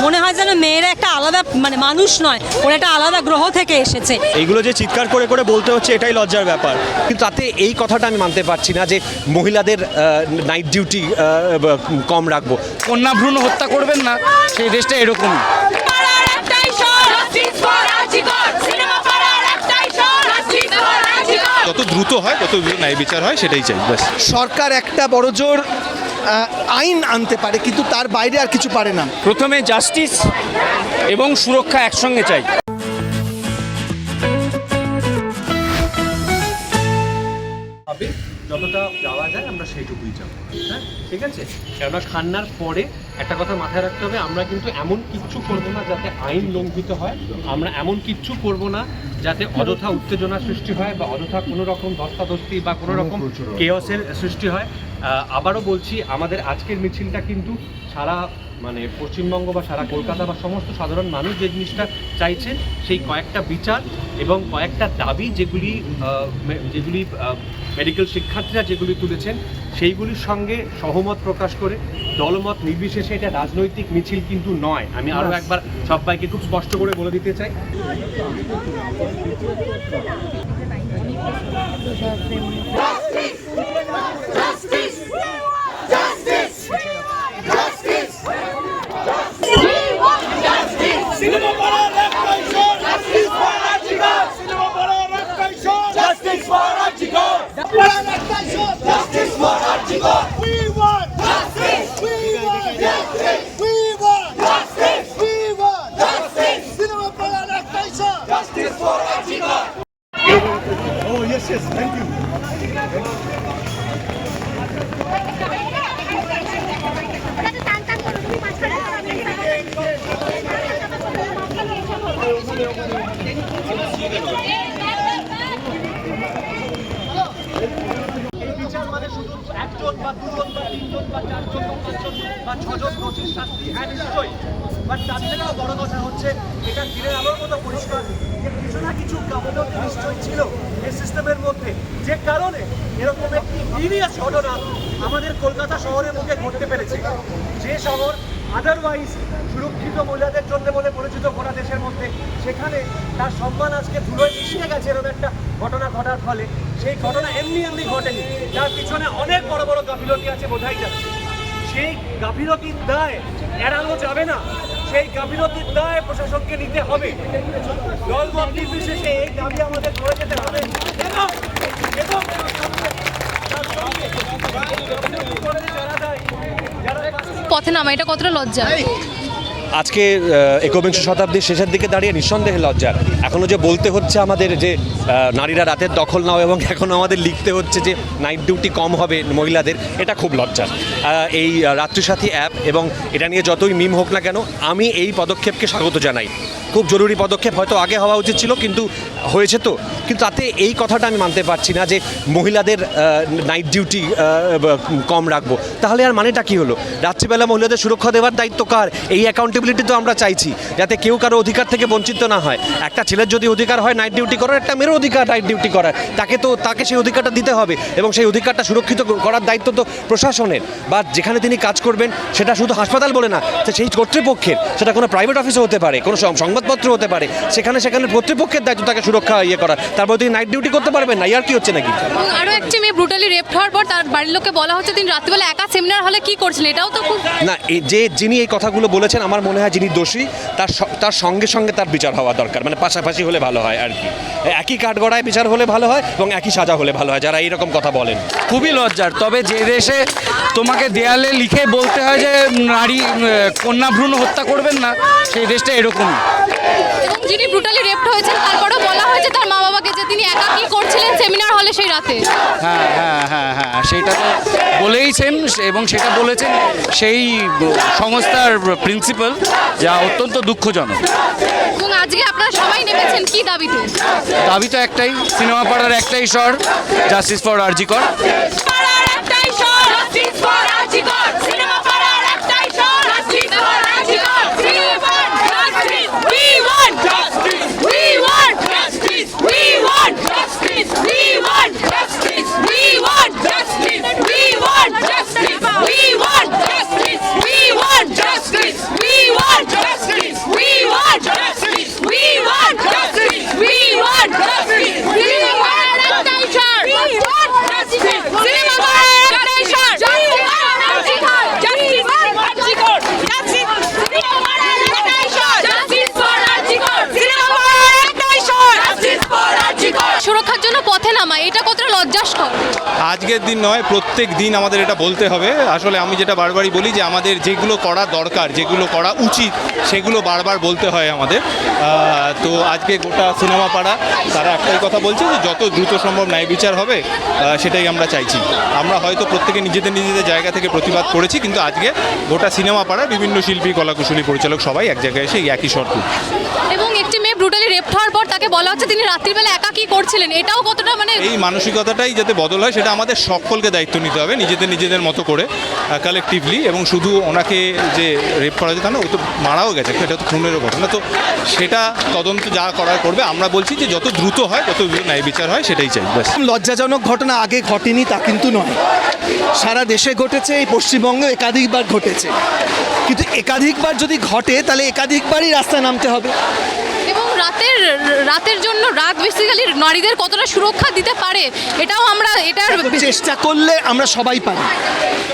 মনে হয় যেন মেয়েরা একটা আলাদা মানে মানুষ নয় ওরা একটা আলাদা গ্রহ থেকে এসেছে। এইগুলো যে চিৎকার করে করে বলতে হচ্ছে এটাই লজ্জার ব্যাপার। কিন্তু তাতে এই কথাটা আমি মানতে পারছি না যে মহিলাদের নাইট ডিউটি কম রাখব। কন্যা ভ্রূণ হত্যা করবেন না সেই দেশটা আজিকর যত দ্রুত হয় তত ন্যায় বিচার হয় সেটাই চাই ব্যাস। সরকার একটা বড় জোর আইন আনতে পারে কিন্তু তার বাইরে আর কিছু পারে না। প্রথমে জাস্টিস এবং সুরক্ষা একসঙ্গে চাই। হবে যতটা যাওয়া যায় আমরা সেইটুকুই যাব হ্যাঁ ঠিক আছে? কেননা খান্নার পরে একটা কথা মাথায় রাখতে হবে আমরা কিন্তু এমন কিচ্ছু করব না যাতে আইন লঙ্ঘিত হয় আমরা এমন কিচ্ছু করব না যাতে অযথা উত্তেজনা সৃষ্টি হয় বা অযথা কোনো রকম ধস্তাধস্তি বা কোনো রকম কেয়সের সৃষ্টি হয়। আবারও বলছি আমাদের আজকের মিছিলটা কিন্তু সারা মানে পশ্চিমবঙ্গ বা সারা কলকাতা বা সমস্ত সাধারণ মানুষ যে জিনিসটা চাইছেন সেই কয়েকটা বিচার এবং কয়েকটা দাবি যেগুলি যেগুলি মেডিকেল শিক্ষার্থীরা যেগুলি তুলেছেন সেইগুলির সঙ্গে সহমত প্রকাশ করে দলমত নির্বিশেষে এটা রাজনৈতিক মিছিল কিন্তু নয়। আমি আরও একবার সবাইকে খুব স্পষ্ট করে বলে দিতে চাই বিচার মানে শুধু একজন বা দুজন বা তিনজন বা চারজন বা ছজন দোষীর শাস্তি। হ্যাঁ নিশ্চয়ই। বাট তার থেকেও বড় কথা হচ্ছে, এটা দিনের আলোর মতো পরিষ্কার। যে কিছু না কিছু গাফিলতি নিশ্চয়ই ছিল এই সিস্টেমের মধ্যে। যে কারণে এরকম একটি ইরিয়াস ঘটনা আমাদের কলকাতা শহরের মুখে ঘটতে পেরেছে। যে শহর আদারওয়াইজ সুরক্ষিত মহিলাদের জন্য বলে পরিচিত গোটা দেশের মধ্যে, সেখানে তার সম্মান আজকে ধুলোয় মিশিয়ে গেছে এরকম একটা ঘটনা ঘটার ফলে। সেই ঘটনা এমনি এমনি ঘটেনি। তার পিছনে অনেক বড় বড় গাফিলতি আছে, বোঝাই যাচ্ছে। সেই গাফিলতির দায় এড়ানো যাবে না। সেই গাফিলতির দায় প্রশাসনকে নিতে হবে। দল মত নির্বিশেষে এই দাবি আমাদের করে যেতে হবে। এবং এবং পথে নামা এটা কতটা লজ্জা? আজকে একবিংশ শতাব্দীর শেষের দিকে দাঁড়িয়ে নিঃসন্দেহে লজ্জার। এখনও যে বলতে হচ্ছে আমাদের যে নারীরা রাতের দখল নাও এবং এখনও আমাদের লিখতে হচ্ছে যে নাইট ডিউটি কম হবে মহিলাদের, এটা খুব লজ্জার। এই রাত্রিসাথী অ্যাপ এবং এটা নিয়ে যতই মিম হোক না কেন, আমি এই পদক্ষেপকে স্বাগত জানাই। খুব জরুরি পদক্ষেপ হয়তো আগে হওয়া উচিত ছিল, কিন্তু হয়েছে তো। কিন্তু তাতে এই কথাটা আমি মানতে পারছি না যে মহিলাদের নাইট ডিউটি কম রাখব। তাহলে আর মানেটা কি হলো? রাত্রিবেলা মহিলাদের সুরক্ষা দেওয়ার দায়িত্ব কার? এই অ্যাকাউন্টেবিলিটি তো আমরা চাইছি, যাতে কেউ কারও অধিকার থেকে বঞ্চিত না হয়। একটা ছেলের যদি অধিকার হয় নাইট ডিউটি করার, একটা মেয়েরও অধিকার নাইট ডিউটি করার। তাকে তো, তাকে সেই অধিকারটা দিতে হবে এবং সেই অধিকারটা সুরক্ষিত করার দায়িত্ব তো প্রশাসনের। বা যেখানে তিনি কাজ করবেন, সেটা শুধু হাসপাতাল বলে না সেই কর্তৃপক্ষের, সেটা কোনো প্রাইভেট অফিসও হতে পারে, কোনো সং- সংবাদপত্র হতে পারে। সেখানে সেখানে কর্তৃপক্ষের দায়িত্ব তাকে সুরক্ষা ইয়ে করার। তারপর তিনি নাইট ডিউটি করতে পারবেন না? ইয়ার কি হচ্ছে নাকি? আরও একটি মেয়ে ব্রুটালি রেপ হওয়ার পর তার বাড়ির লোককে বলা হচ্ছে তিনি রাত্রিবেলা একা সেমিনার হলে কি করছিলেন? এটাও তো খুব না এই যে যিনি এই কথাগুলো বলেছেন আমার মনে হয় যিনি দোষী তার স- তার সঙ্গে সঙ্গে তার বিচার হওয়া দরকার। মানে পাশাপাশি হলে ভালো হয় আর কি। একই কাঠগড়ায় বিচার হলে ভালো হয় এবং একই সাজা হলে ভালো হয় যারা এইরকম কথা বলেন। খুবই লজ্জার। তবে যে দেশে তোমাকে দেয়ালে লিখে বলতে হয় যে নারী উম, কন্যা ভ্রূণ হত্যা করবেন না সেই দেশটা এরকমই। এবং যিনি ব্রুটালি রেপড হয়েছেন তারপরেও বলা হয়েছে তার মা বাবাকে যে তিনি একা কি করছিলেন সেমিনার হলে সেই রাতে। হ্যাঁ হ্যাঁ হ্যাঁ হ্যাঁ সেইটা তো বলেইছেন এবং সেটা বলেছেন সেই সংস্থার প্রিন্সিপাল যা অত্যন্ত দুঃখজনক। এবং আজকে আপনারা সবাই নেমেছেন কি দাবিতে? দাবি তো একটাই সিনেমা পাড়ার একটাই স্বর জাস্টিস ফর আরজিকর আজকের দিন নয় প্রত্যেক দিন আমাদের এটা বলতে হবে। আসলে আমি যেটা বারবারই বলি যে আমাদের যেগুলো করা দরকার যেগুলো করা উচিত সেগুলো বারবার বলতে হয় আমাদের। তো আজকে গোটা সিনেমা পাড়া তারা একটাই কথা বলছে যে যত দ্রুত সম্ভব ন্যায় বিচার হবে সেটাই আমরা চাইছি। আমরা হয়তো প্রত্যেকে নিজেদের নিজেদের জায়গা থেকে প্রতিবাদ করেছি কিন্তু আজকে গোটা সিনেমা পাড়া বিভিন্ন শিল্পী কলাকুশলী পরিচালক সবাই এক জায়গায় এসে একই তুলছে। এবং একটি ব্রুটালি রেপ হওয়ার পর তাকে বলা হচ্ছে তিনি রাত্রিবেলা একা কি করছিলেন? এটাও কতটা মানে এই মানসিকতাটাই যাতে বদল হয় সেটা আমাদের সকলকে দায়িত্ব নিতে হবে নিজেদের নিজেদের মতো করে কালেকটিভলি এবং শুধু ওনাকে যে রেপ করা যেত না ও তো মারাও গেছে সেটা তো খুনেরও ঘটনা। তো সেটা তদন্ত যা করার করবে আমরা বলছি যে যত দ্রুত হয় তত ন্যায় বিচার হয় সেটাই চাই লজ্জাজনক ঘটনা আগে ঘটেনি তা কিন্তু নয়। সারা দেশে ঘটেছে এই পশ্চিমবঙ্গে একাধিকবার ঘটেছে। কিন্তু একাধিকবার যদি ঘটে তাহলে একাধিকবারই রাস্তায় নামতে হবে। রাতের রাতের জন্য রাত বেসিক্যালি নারীদের কতটা সুরক্ষা দিতে পারে এটাও আমরা এটার চেষ্টা করলে আমরা সবাই পারি।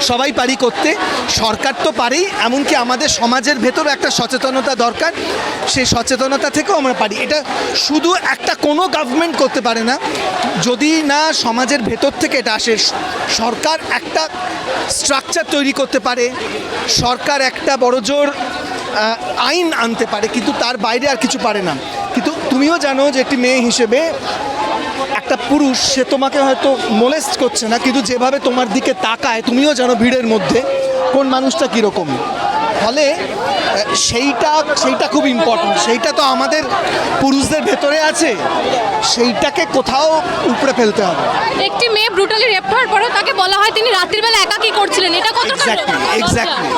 সবাই পারি করতে। সরকার তো পারেই এমনকি আমাদের সমাজের ভেতর একটা সচেতনতা দরকার। সেই সচেতনতা থেকেও আমরা পারি। এটা শুধু একটা কোনো গভর্নমেন্ট করতে পারে না। যদি না সমাজের ভেতর থেকে এটা আসে সরকার একটা স্ট্রাকচার তৈরি করতে পারে। সরকার একটা বড়জোর আহ, আইন আনতে পারে কিন্তু তার বাইরে আর কিছু পারে না। তুমিও জানো যে একটি মেয়ে হিসেবে একটা পুরুষ, সে তোমাকে হয়তো মোলেস্ট করছে না, কিন্তু যেভাবে তোমার দিকে তাকায়, তুমিও জানো ভিড়ের মধ্যে কোন মানুষটা কীরকম। ফলে সেইটা সেইটা খুব ইম্পর্টেন্ট সেইটা তো আমাদের পুরুষদের ভেতরে আছে। সেইটাকে কোথাও উপরে ফেলতে হবে। একটি মেয়ে ব্রুটালি রেপ হওয়ার পরেও তাকে বলা হয় তিনি রাত্রিবেলা একা কি করছিলেন। এটা কতটা এক্স্যাক্টলি এক্স্যাক্টলি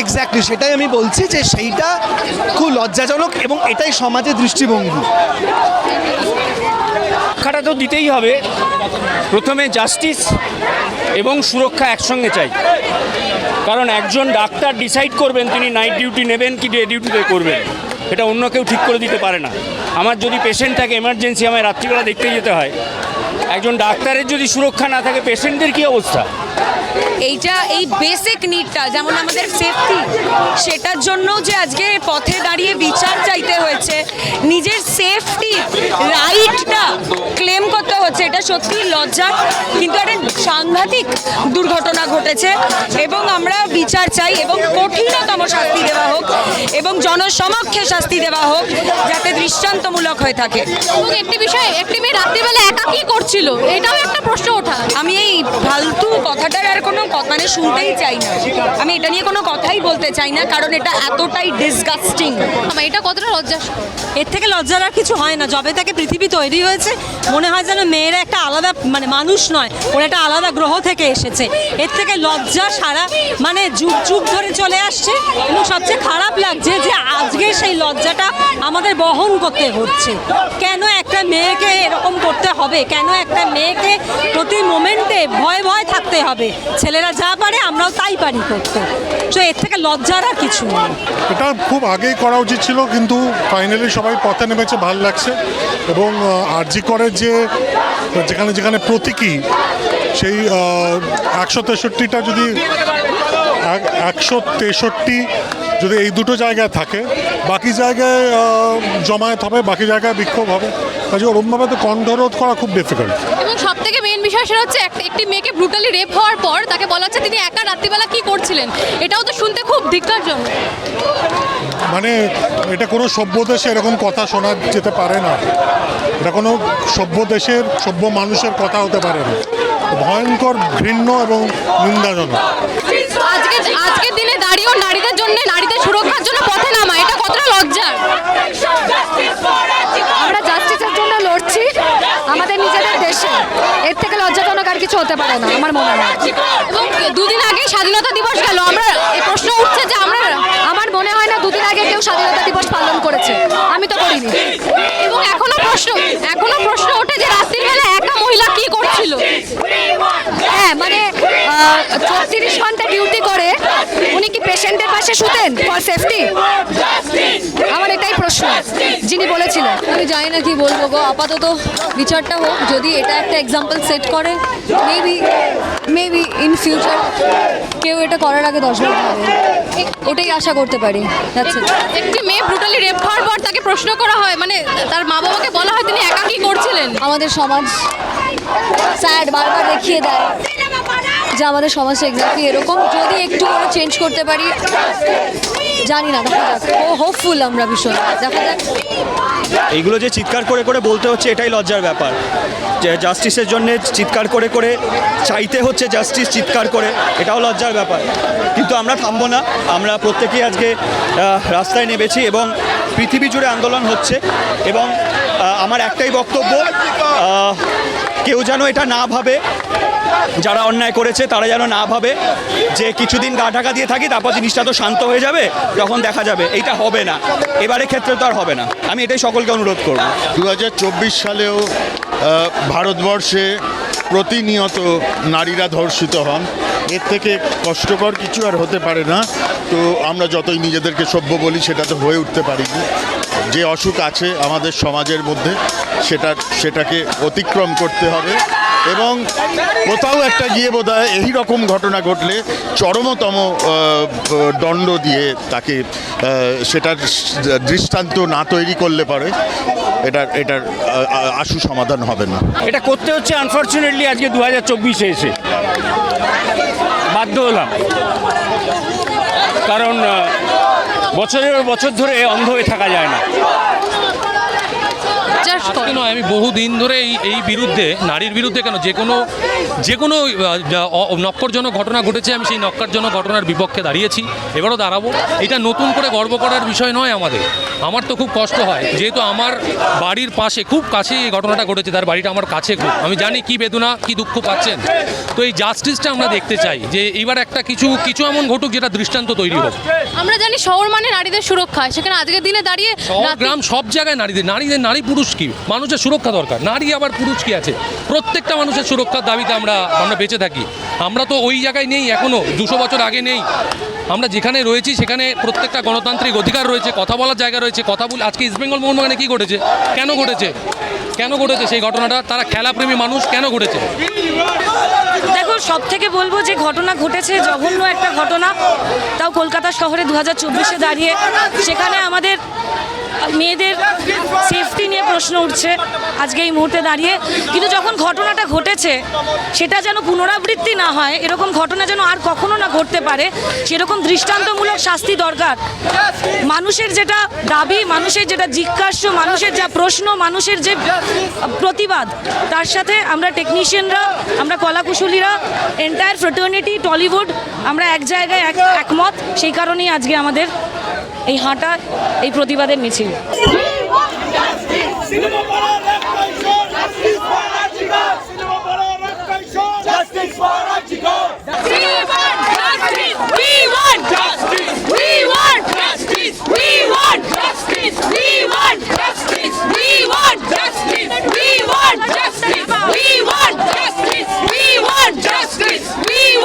এক্স্যাক্টলি সেটাই আমি বলছি যে সেইটা খুব লজ্জাজনক এবং এটাই সমাজের দৃষ্টিভঙ্গি। শিক্ষাটা তো দিতেই হবে। প্রথমে জাস্টিস এবং সুরক্ষা একসঙ্গে চাই। কারণ একজন ডাক্তার ডিসাইড করবেন, তিনি নাইট ডিউটি নেবেন কি ডে ডিউটিতে করবেন। এটা অন্য কেউ ঠিক করে দিতে পারে না। আমার যদি পেশেন্ট থাকে এমার্জেন্সি আমায় রাত্রিবেলা দেখতে যেতে হয়। একজন ডাক্তারের যদি সুরক্ষা না থাকে পেশেন্টদের কী অবস্থা? এইটা এই বেসিক নিডটা যেমন আমাদের সেফটি সেটার জন্য যে আজকে পথে দাঁড়িয়ে বিচার চাইতে হয়েছে নিজের সেফটি রাইটটা ক্লেম করতে হচ্ছে এটা সত্যি লজ্জার কিন্তু একটা সাংঘাতিক দুর্ঘটনা ঘটেছে এবং আমরা বিচার চাই এবং কঠিনতম শাস্তি দেওয়া হোক এবং জনসমক্ষে শাস্তি দেওয়া হোক যাতে দৃষ্টান্তমূলক হয়ে থাকে। একটি বিষয় একটি মেয়ে রাত্রিবেলা একা কি করছিল? এটাও একটা প্রশ্ন ওঠা। আমি এই ফালতু কথাটার আর কোনো মানে শুনতেই চাই না। আমি এটা নিয়ে কোনো কথাই বলতে চাই না কারণ এটা এতটাই ডিসগাস্টিং আমার এটা কতটা লজ্জা এর থেকে লজ্জার আর কিছু হয় না। যবে থেকে পৃথিবী তৈরি হয়েছে মনে হয় যেন মেয়েরা একটা আলাদা মানে মানুষ নয় ওরা একটা আলাদা গ্রহ থেকে এসেছে। এর থেকে লজ্জা সারা মানে যুগ যুগ ধরে চলে আসছে এবং সবচেয়ে খারাপ লাগছে যে আজকে সেই লজ্জাটা আমাদের বহন করতে হচ্ছে। কেন একটা মেয়েকে এরকম করতে হবে? কেন একটা মেয়েকে প্রতি মোমেন্টে ভয় ভয় থাকতে হবে? ছেলেরা যা পারে, আমরাও তাই পারি করতে। তো এর থেকে লজ্জার আর কিছু নেই। এটা খুব আগেই করা উচিত ছিল, কিন্তু ফাইনালি সবাই পথে নেমেছে, ভালো লাগছে। এবং আরজি করে যে, যেখানে যেখানে প্রতীকী, সেই একশো তেষট্টিটা যদি একশো তেষট্টি যদি এই দুটো জায়গায় থাকে, বাকি জায়গায় জমায়েত হবে, বাকি জায়গায় বিক্ষোভ হবে। কাজে ওরমভাবে তো কণ্ঠরোধ করা খুব ডিফিকাল্ট বিষয় সেটা হচ্ছে এক- একটি মেয়েকে ব্রুটালি রেপ হওয়ার পর তাকে বলা হচ্ছে তিনি একা রাত্রিবেলা কি করছিলেন? এটাও তো শুনতে খুব ধিক্কারজনক মানে এটা কোনো সভ্য দেশে এরকম কথা শোনা যেতে পারে না। এটা কোনো সভ্য দেশের, সভ্য মানুষের কথা হতে পারে না। ভয়ঙ্কর, ঘৃণ্য এবং নিন্দাজনক। আজকের দিনে দাঁড়িয়েও নারীদের জন্য নারীদের সুরক্ষার জন্য পথে নামা এটা কতটা লজ্জার? আমরা জাস্টিসের জন্য লড়ছি আমাদের নিজেদের দেশে। এর থেকে লজ্জাজনক আর কিছু হতে পারে না আমার মনে হয়। এবং দুদিন আগে স্বাধীনতা দিবস গেল আমরা এই প্রশ্ন উঠছে যে আমরা আমার মনে হয় না দুদিন আগে কেউ স্বাধীনতা দিবস পালন করেছে আমি তো করিনি। এবং এখনও প্রশ্ন এখনও প্রশ্ন ওঠে যে রাত্রির বেলা একা মহিলা কি করছিল? হ্যাঁ মানে চৌত্রিশ ঘণ্টা ডিউটি করে পেশেন্টের পাশে শুতেন ফর সেফটি আমার এটাই প্রশ্ন। যিনি বলেছিলেন। আমি জানি না কি বলব গো আপাতত বিচারটা হোক যদি এটা একটা এক্সাম্পল সেট করে মেবি মেবি ইন ফিউচার কেউ এটা করার আগে দশ ভাবে। ওটাই আশা করতে পারি। একটি মেয়ে ব্রুটালি রেপ হওয়ার পর তাকে প্রশ্ন করা হয় মানে তার মা বাবাকে বলা হয় তিনি একা কি করছিলেন। আমাদের সমাজ স্যাড বারবার দেখিয়ে দেয়। যে আমাদের সমাজটা এক্স্যাক্টলি এরকম। যদি একটু চেঞ্জ করতে পারি, জানি না, দেখা যাক। হোপফুল আমরা ভীষণ। দেখা যাক। এইগুলো যে চিৎকার করে করে বলতে হচ্ছে, এটাই লজ্জার ব্যাপার। যে জাস্টিসের জন্য চিৎকার করে করে চাইতে হচ্ছে জাস্টিস চিৎকার করে, এটাও লজ্জার ব্যাপার। কিন্তু আমরা থামবো না। আমরা প্রত্যেকেই আজকে রাস্তায় নেমেছি এবং পৃথিবী জুড়ে আন্দোলন হচ্ছে। এবং আমার একটাই বক্তব্য কেউ যেন এটা না ভাবে। যারা অন্যায় করেছে, তারা যেন না ভাবে যে কিছুদিন গা ঢাকা দিয়ে থাকি, তারপর জিনিসটা তো শান্ত হয়ে যাবে, তখন দেখা যাবে। এইটা হবে না। এবারে ক্ষেত্রে তো আর হবে না। আমি এটাই সকলকে অনুরোধ করব। দু সালেও ভারতবর্ষে প্রতিনিয়ত নারীরা ধর্ষিত হন। এর থেকে কষ্টকর কিছু আর হতে পারে না। তো আমরা যতই নিজেদেরকে সভ্য বলি, সেটা তো হয়ে উঠতে পারিনি। যে অসুখ আছে আমাদের সমাজের মধ্যে, সেটা, সেটাকে অতিক্রম করতে হবে। এবং কোথাও একটা গিয়ে বোধ হয় এই রকম ঘটনা ঘটলে চরমতম দণ্ড দিয়ে তাকে সেটার দৃষ্টান্ত না তৈরি করলে পারে, এটার এটার আশু সমাধান হবে না। এটা করতে হচ্ছে আনফর্চুনেটলি আজকে দু হাজার চব্বিশে এসে। বাধ্য হলাম। কারণ বছরের বছর ধরে অন্ধ হয়ে থাকা যায় না। জাস্ট আজকে নয় আমি বহু দিন ধরে এই এই বিরুদ্ধে নারীর বিরুদ্ধে কেন যে কোনো যে কোনো নক্করজনক ঘটনা ঘটেছে আমি সেই নক্করজনক ঘটনার বিপক্ষে দাঁড়িয়েছি এবারও দাঁড়াবো। এটা নতুন করে গর্ব করার বিষয় নয় আমাদের। আমার তো খুব কষ্ট হয় যেহেতু আমার বাড়ির পাশে খুব কাছে এই ঘটনাটা ঘটেছে তার বাড়িটা আমার কাছে খুব। আমি জানি কি বেদনা কি দুঃখ পাচ্ছেন। তো এই জাস্টিসটা আমরা দেখতে চাই যে এবার একটা কিছু কিছু এমন ঘটুক যেটা দৃষ্টান্ত তৈরি হোক। আমরা জানি শহর মানে নারীদের সুরক্ষা সেখানে আজকের দিনে দাঁড়িয়ে গ্রাম সব জায়গায় নারীদের নারীদের নারী পুরুষ কি মানুষের সুরক্ষা দরকার। নারী আবার পুরুষ কি আছে। প্রত্যেকটা মানুষের সুরক্ষার দাবিতে আমরা আমরা বেঁচে থাকি। আমরা তো ওই জায়গায় নেই এখনও দুশো বছর আগে নেই। আমরা যেখানে রয়েছি সেখানে প্রত্যেকটা গণতান্ত্রিক অধিকার রয়েছে, কথা বলার জায়গা রয়েছে, কথা বলে আজকে ইস্টবেঙ্গল মোহনবাগানে কী ঘটেছে? কেন ঘটেছে? কেন ঘটেছে সেই ঘটনাটা? তারা খেলাপ্রেমী মানুষ, কেন ঘটেছে? দেখো সব থেকে বলব যে ঘটনা ঘটেছে, জঘন্য একটা ঘটনা। তাও কলকাতা শহরে দু হাজার দাঁড়িয়ে। সেখানে আমাদের মেয়েদের প্রশ্ন উঠছে আজকে এই মুহূর্তে দাঁড়িয়ে। কিন্তু যখন ঘটনাটা ঘটেছে, সেটা যেন পুনরাবৃত্তি না হয়, এরকম ঘটনা যেন আর কখনো না ঘটতে পারে, সেরকম দৃষ্টান্তমূলক শাস্তি দরকার। মানুষের যেটা দাবি, মানুষের যেটা জিজ্ঞাস্য, মানুষের যা প্রশ্ন, মানুষের যে প্রতিবাদ, তার সাথে আমরা টেকনিশিয়ানরা আমরা কলাকুশলীরা এন্টায়ার ফ্রেটার্নিটি টলিউড আমরা এক জায়গায় এক একমত। সেই কারণেই আজকে আমাদের এই হাঁটা, এই প্রতিবাদের মিছিল। We won justice. We won justice. We won justice. We won justice. We won justice. We won justice. We won justice. We won justice. We.